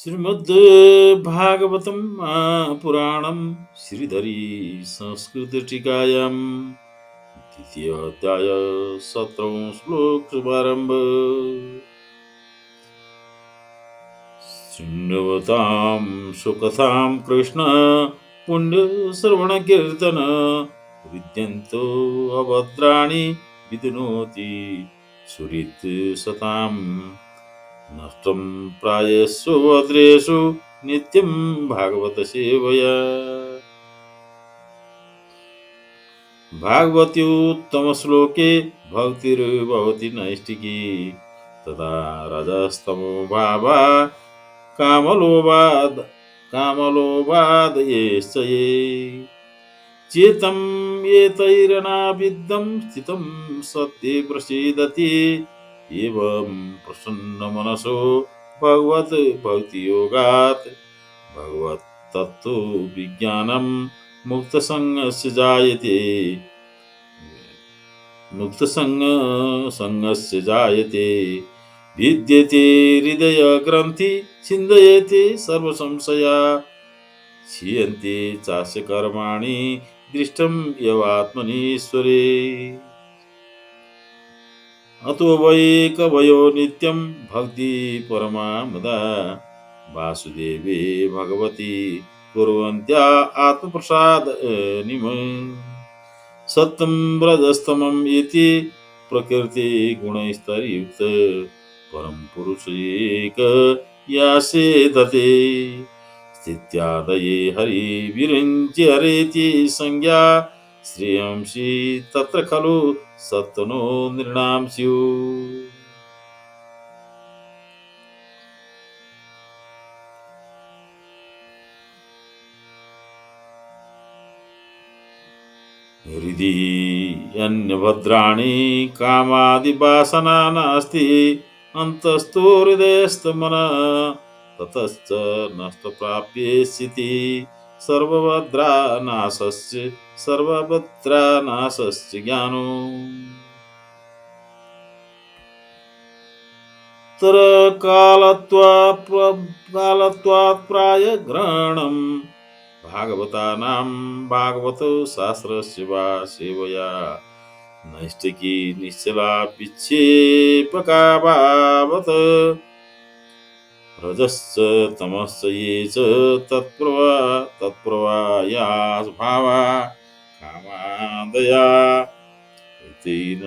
श्रीमद् भागवतं पुराणं श्रीधरी संस्कृतटीकायां द्वितीयोऽध्याय सत्रं श्लोक शुभारम्भ। शृण्वतां सुकथां कृष्ण पुण्यश्रवणकीर्तन विद्यन्तो अभद्राणि विदुनोति सुहृत् सताम् नष्टं प्रायेषु भद्रेषु नित्यं भागवतसेवया भागवत्युत्तमश्लोके भक्तिर्भवति नैष्टिकी तदा रजस्तमो भावा कामलोभाद् कामलोभादयेश्च ये। चेतं एतैरनाविद्धं स्थितं सत्ये प्रसीदति। एवं प्रसन्नमनसो भगवत् भक्तियोगात्। भगवत्तत्त्वविज्ञानं मुक्तसङ्गस्य जायते। मुक्तसङ्गसङ्गस्य जायते। विद्यते हृदयग्रन्थि छिन्दयते सर्वसंशया। क्षीयन्ते चास्य कर्माणि दृष्टं यवात्मनीश्वरे। अतो वै कवयो नित्यं भक्ति परमा मदा वासुदेवे भगवती कुर्वन्त्या आत्मप्रसाद निम। सत्यं व्रजस्तमम् इति प्रकृतिगुणस्तरयुक्त परं पुरुष एक यासे दते स्थित्यादये हरिविरञ्चि हरेति संज्ञा श्रेयंसि तत्र खलु सत्तनो नृणां स्युः हृदि अन्यभद्राणि कामादिवासना नास्ति अन्तस्थो हृदयस्तमन ततश्च नष्टप्राप्येष्यति। सर्वभद्रानाशस्य सर्वभद्रानाशस्य ज्ञानो। तर कालत्वात् कालत्वात् प्रायग्रहणम् भागवतानां भागवतो शास्त्रस्य वा सेवया नैष्टिकी निश्चला विक्षेपका भावत। रजश्च तमश्च ये च तत्प्रवा तत्प्रवाया भावा कामादया तेन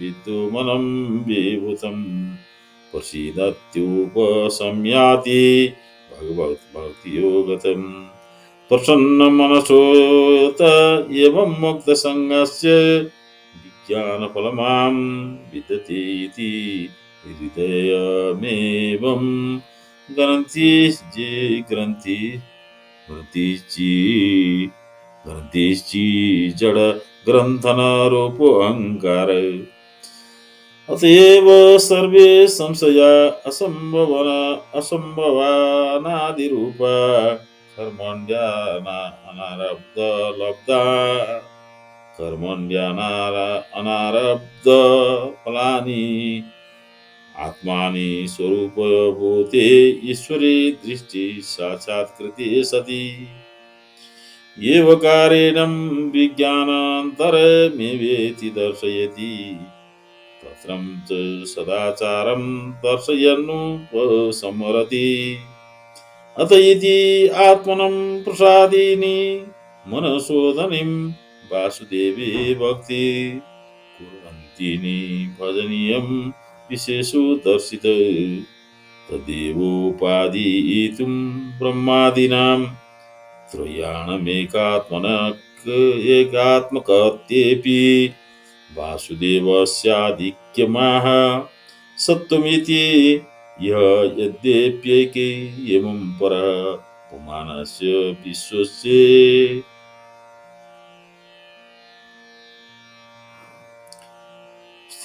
विद्युमनं विभूतं प्रसीदत्युपसंयाति भगवद्भक्तियोगतम् प्रसन्नमनसोऽत एवं मुक्तसङ्गस्य विज्ञानफलमां विदति इति ग्रंथी ग्रन्थिश्चि ग्रंथीची जड ग्रंथन रूप ग्रन्थनरूपोऽहङ्कार अतएव सर्वे संशया असम्भवन असम्भवानादिरूपा कर्मण्ड्याना अनारब्ध लब्धा कर्मण्ड्यानार अनारब्ध फलानि आत्मानि स्वरूपभूते ईश्वरे दृष्टि साक्षात्कृते सति। एवकारेणं विज्ञानान्तरमेवेति दर्शयति। तत्रं च सदाचारं दर्शयन्नुपसंहरति अत इति आत्मनं प्रसादिनि मनशोधनीं वासुदेवी भक्ति। कुर्वन्तीनि भजनीयं विशेषो दर्शित तदेवोपादीतुं ब्रह्मादीनां। त्रयाणमेकात्मनक् एकात्मकत्येऽपि वासुदेवस्याधिक्यमाह। सत्त्वमिति यः यद्यप्येके एवं परः पुमानस्य विश्वस्य।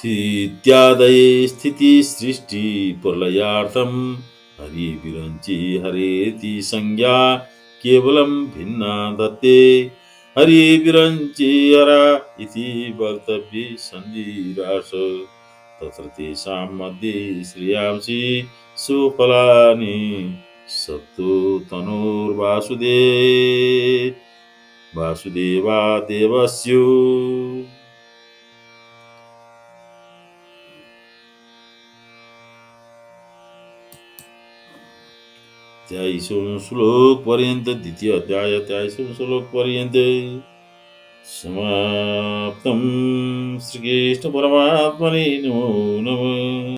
ఇత్యాదయే స్థితి సృష్టి ప్రళయార్థం హరి విరంచి హరేతి సంజ్ఞా కేవలం భిన్నా దత్తే హరి విరంచి హర ఇది వక్తవ్య సంధిరాశ తత్ర తేషాం మధ్య శ్రేయాంసి సుఫలాని సత్తు తనుర్వాసుదే వాసుదేవా దేవస్యూ त्याईसों श्लोक पर्यंत द्वितीय अध्याय त्याईसों श्लोक पर्यंत समाप्तं श्रीकृष्ण परमात्मने नमो नमः